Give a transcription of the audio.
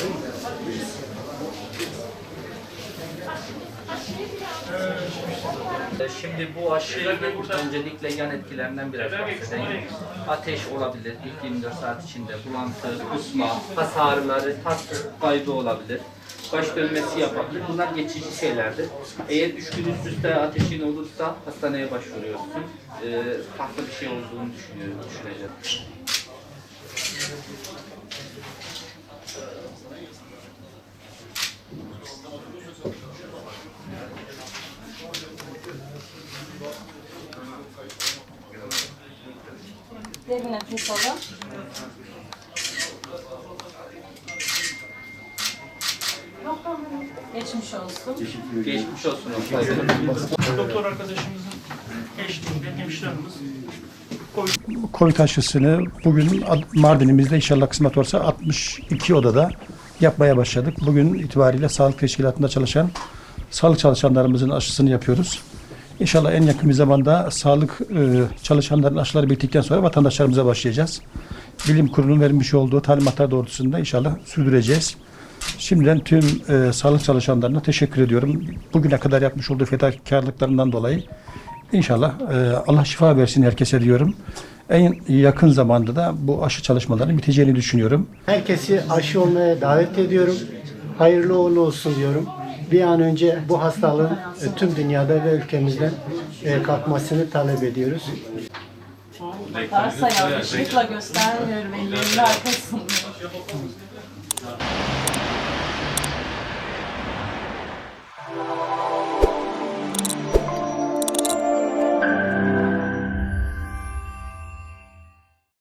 Ee, Şimdi bu aşıyı öncelikle yan etkilerinden biraz bahsedeyim. Ateş olabilir ilk 24 saat içinde, bulantı, kusma, kas ağrıları, tat kaybı olabilir. Baş dönmesi yapabilir. Bunlar geçici şeylerdir. Eğer üç gün üst üste ateşin olursa hastaneye başvuruyorsun. Ee, bir şey olduğunu düşünüyorum, düşüneceğim. Derin nefes alın. Geçmiş olsun. Geçmiş olsun. Doktor arkadaşımızın eşliğinde hemşiremiz Covid aşısını bugün Mardin'imizde inşallah kısmet olursa 62 odada yapmaya başladık. Bugün itibariyle sağlık teşkilatında çalışan sağlık çalışanlarımızın aşısını yapıyoruz. İnşallah en yakın bir zamanda sağlık e, çalışanların aşıları bittikten sonra vatandaşlarımıza başlayacağız. Bilim Kurulu'nun vermiş olduğu talimatlar doğrultusunda inşallah sürdüreceğiz. Şimdiden tüm e, sağlık çalışanlarına teşekkür ediyorum. Bugüne kadar yapmış olduğu fedakarlıklarından dolayı İnşallah e, Allah şifa versin herkese diyorum. En yakın zamanda da bu aşı çalışmalarının biteceğini düşünüyorum. Herkesi aşı olmaya davet ediyorum. Hayırlı uğurlu olsun diyorum. Bir an önce bu hastalığın e, tüm dünyada ve ülkemizden e, kalkmasını talep ediyoruz. Varsa yanlışlıkla göstermiyorum ellerimin arkasında.